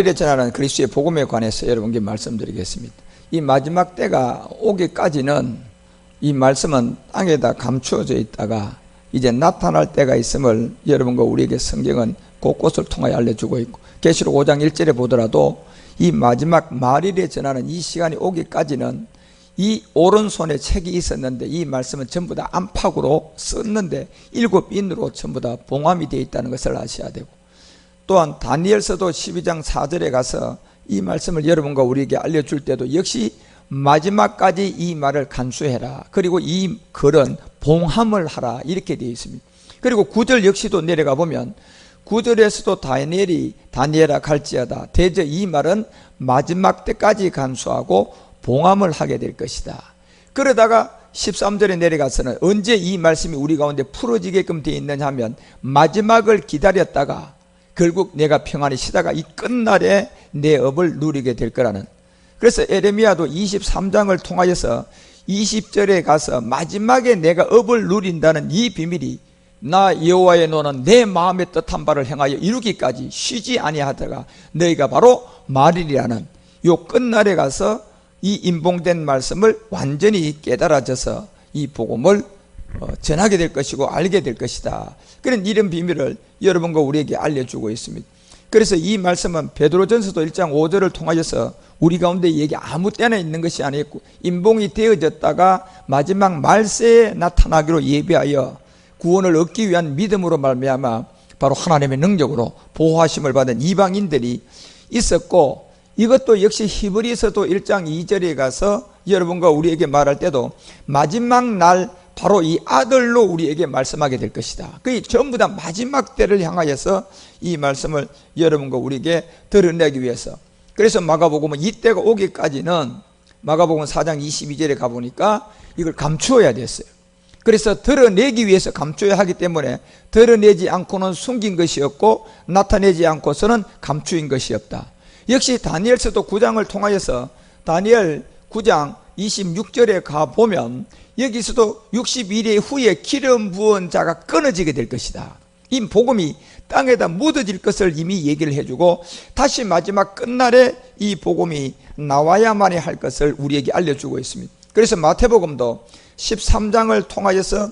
이래 전하는 그리스도의 복음에 관해서 여러분께 말씀드리겠습니다. 이 마지막 때가 오기까지는 이 말씀은 땅에다 감추어져 있다가 이제 나타날 때가 있음을 여러분과 우리에게 성경은 곳곳을 통하여 알려주고 있고 계시록 5장 1절에 보더라도 이 마지막 말일에 전하는 이 시간이 오기까지는 이 오른손에 책이 있었는데 이 말씀은 전부 다 안팎으로 썼는데 일곱 인으로 전부 다 봉함이 되어 있다는 것을 아셔야 되고 또한 다니엘서도 12장 4절에 가서 이 말씀을 여러분과 우리에게 알려줄 때도 역시 마지막까지 이 말을 간수해라. 그리고 이 글은 봉함을 하라. 이렇게 되어 있습니다. 그리고 9절 역시도 내려가 보면 9절에서도 다니엘이 다니엘아 갈지어다. 대저 이 말은 마지막 때까지 간수하고 봉함을 하게 될 것이다. 그러다가 13절에 내려가서는 언제 이 말씀이 우리 가운데 풀어지게끔 되어 있느냐 하면 마지막을 기다렸다가 결국 내가 평안히 쉬다가 이 끝날에 내 업을 누리게 될 거라는. 그래서 에레미야도 23장을 통하여서 20절에 가서 마지막에 내가 업을 누린다는 이 비밀이 나 여호와의 노는 내 마음의 뜻한 바를 행하여 이루기까지 쉬지 아니하다가 너희가 바로 말이라는 요 끝날에 가서 이 인봉된 말씀을 완전히 깨달아져서 이 복음을 어, 전하게 될 것이고 알게 될 것이다. 그런 이런 비밀을 여러분과 우리에게 알려주고 있습니다. 그래서 이 말씀은 베드로전서도 1장 5절을 통하여서 우리 가운데 얘기 아무 때나 있는 것이 아니고 인봉이 되어졌다가 마지막 말세에 나타나기로 예비하여 구원을 얻기 위한 믿음으로 말미암아 바로 하나님의 능력으로 보호하심을 받은 이방인들이 있었고 이것도 역시 히브리서도 1장 2절에 가서 여러분과 우리에게 말할 때도 마지막 날 바로 이 아들로 우리에게 말씀하게 될 것이다. 그 전부 다 마지막 때를 향하여서 이 말씀을 여러분과 우리에게 드러내기 위해서. 그래서 마가복음은 이 때가 오기까지는 마가복음 4장 22절에 가보니까 이걸 감추어야 됐어요. 그래서 드러내기 위해서 감춰야 하기 때문에 드러내지 않고는 숨긴 것이 없고 나타내지 않고서는 감추인 것이 없다. 역시 다니엘서도 9장을 통하여서 다니엘 9장 26절에 가보면 여기서도 60일의 후에 기름 부은 자가 끊어지게 될 것이다. 이 복음이 땅에다 묻어질 것을 이미 얘기를 해주고 다시 마지막 끝날에 이 복음이 나와야만이 할 것을 우리에게 알려주고 있습니다. 그래서 마태복음도 13장을 통하여서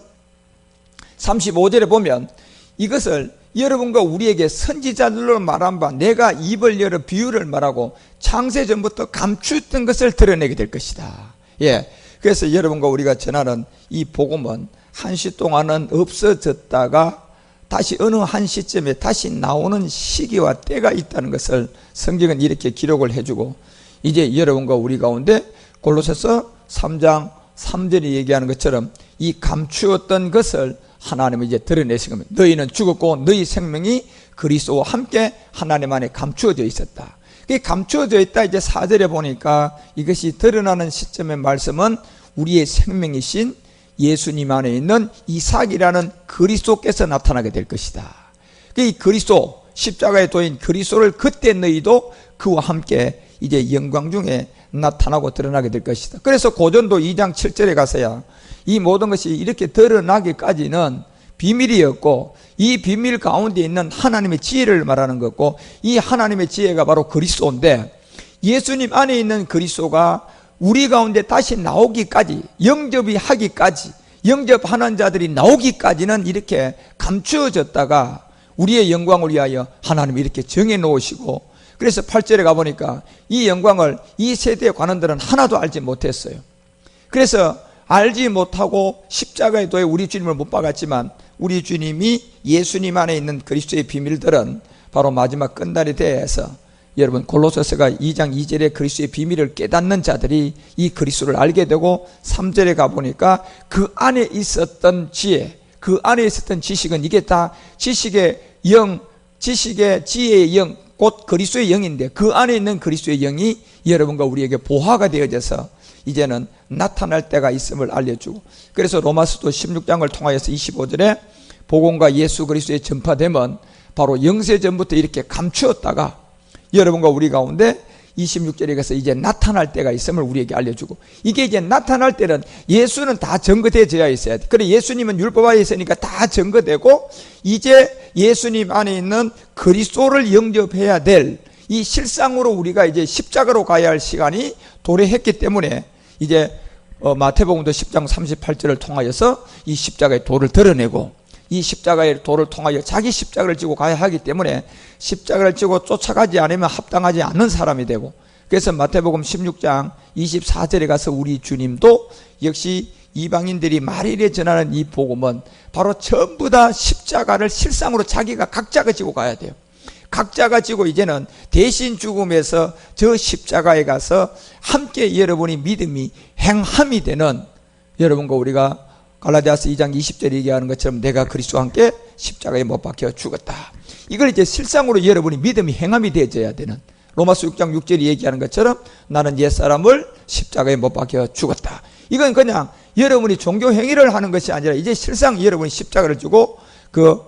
35절에 보면 이것을 여러분과 우리에게 선지자들로 말한 바 내가 입을 열어 비유를 말하고 창세 전부터 감추었던 것을 드러내게 될 것이다. 예. 그래서 여러분과 우리가 전하는 이 복음은 한 시 동안은 없어졌다가 다시 어느 한 시점에 다시 나오는 시기와 때가 있다는 것을 성경은 이렇게 기록을 해주고 이제 여러분과 우리 가운데 골로새서 3장 3절이 얘기하는 것처럼 이 감추었던 것을 하나님은 이제 드러내신 겁니다. 너희는 죽었고 너희 생명이 그리스도와 함께 하나님 안에 감추어져 있었다. 그게 감추어져 있다 이제 4절에 보니까 이것이 드러나는 시점의 말씀은 우리의 생명이신 예수님 안에 있는 이삭이라는 그리스도께서 나타나게 될 것이다. 이 그리스도 십자가에 도인 그리스도를 그때 너희도 그와 함께 이제 영광 중에 나타나고 드러나게 될 것이다. 그래서 고전도 2장 7절에 가서야 이 모든 것이 이렇게 드러나기까지는 비밀이었고 이 비밀 가운데 있는 하나님의 지혜를 말하는 것고 이 하나님의 지혜가 바로 그리스도인데 예수님 안에 있는 그리스도가 우리 가운데 다시 나오기까지 영접이 하기까지 영접하는 자들이 나오기까지는 이렇게 감추어졌다가 우리의 영광을 위하여 하나님이 이렇게 정해 놓으시고 그래서 8절에 가보니까 이 영광을 이 세대의 관원들은 하나도 알지 못했어요. 그래서 알지 못하고 십자가에 도에 우리 주님을 못 박았지만 우리 주님이 예수님 안에 있는 그리스도의 비밀들은 바로 마지막 끝날에 대해서 여러분 골로새서가 2장 2절에 그리스도의 비밀을 깨닫는 자들이 이 그리스도를 알게 되고 3절에 가 보니까 그 안에 있었던 지혜, 그 안에 있었던 지식은 이게 다 지식의 영, 지식의 지혜의 영, 곧 그리스도의 영인데 그 안에 있는 그리스도의 영이 여러분과 우리에게 보화가 되어져서 이제는 나타날 때가 있음을 알려주고 그래서 로마서도 16장을 통하여서 25절에 복음과 예수 그리스도의 전파되면 바로 영세 전부터 이렇게 감추었다가 여러분과 우리 가운데 26절에 가서 이제 나타날 때가 있음을 우리에게 알려주고 이게 이제 나타날 때는 예수는 다 증거되어야 있어야 돼. 그래 예수님은 율법화에 있으니까 다 증거되고 이제 예수님 안에 있는 그리스도를 영접해야 될 이 실상으로 우리가 이제 십자가로 가야 할 시간이 도래했기 때문에 이제 어, 마태복음도 10장 38절을 통하여서 이 십자가의 도를 드러내고 이 십자가의 도를 통하여 자기 십자가를 지고 가야 하기 때문에 십자가를 지고 쫓아가지 않으면 합당하지 않는 사람이 되고 그래서 마태복음 16장 24절에 가서 우리 주님도 역시 이방인들이 말일에 전하는 이 복음은 바로 전부 다 십자가를 실상으로 자기가 각자가 지고 가야 돼요. 각자가 지고 이제는 대신 죽음에서 저 십자가에 가서 함께 여러분이 믿음이 행함이 되는 여러분과 우리가 갈라디아서 2장 20절에 얘기하는 것처럼 내가 그리스도와 함께 십자가에 못 박혀 죽었다. 이걸 이제 실상으로 여러분이 믿음이 행함이 되어져야 되는 로마서 6장 6절이 얘기하는 것처럼 나는 옛사람을 십자가에 못 박혀 죽었다. 이건 그냥 여러분이 종교 행위를 하는 것이 아니라 이제 실상 여러분이 십자가를 주고 그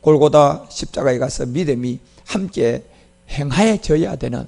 골고다 십자가에 가서 믿음이 함께 행하여져야 되는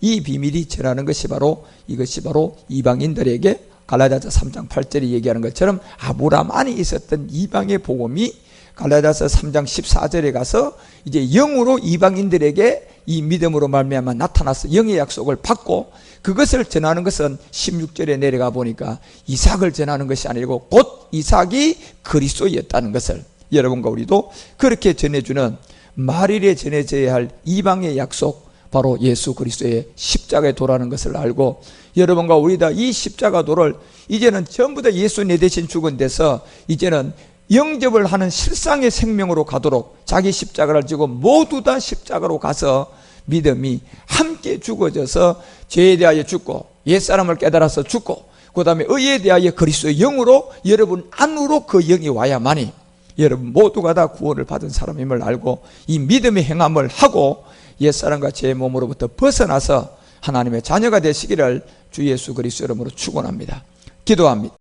이 비밀이 전하는 것이 바로 이것이 바로 이방인들에게 갈라디아서 3장 8절이 얘기하는 것처럼 아브라함 안에 있었던 이방의 복음이 갈라디아서 3장 14절에 가서 이제 영으로 이방인들에게 이 믿음으로 말미암아 나타나서 영의 약속을 받고 그것을 전하는 것은 16절에 내려가 보니까 이삭을 전하는 것이 아니고 곧 이삭이 그리스도였다는 것을 여러분과 우리도 그렇게 전해주는 말일에 전해져야 할 이방의 약속 바로 예수 그리스도의 십자가에 도라는 것을 알고 여러분과 우리 다 이 십자가 도를 이제는 전부 다 예수 내 대신 죽은 데서 이제는 영접을 하는 실상의 생명으로 가도록 자기 십자가를 지고 모두 다 십자가로 가서 믿음이 함께 죽어져서 죄에 대하여 죽고 옛사람을 깨달아서 죽고 그 다음에 의에 대하여 그리스도의 영으로 여러분 안으로 그 영이 와야만이 여러분 모두가 다 구원을 받은 사람임을 알고 이 믿음의 행함을 하고 옛사람과 제 몸으로부터 벗어나서 하나님의 자녀가 되시기를 주 예수 그리스도 이름으로 축원합니다. 기도합니다.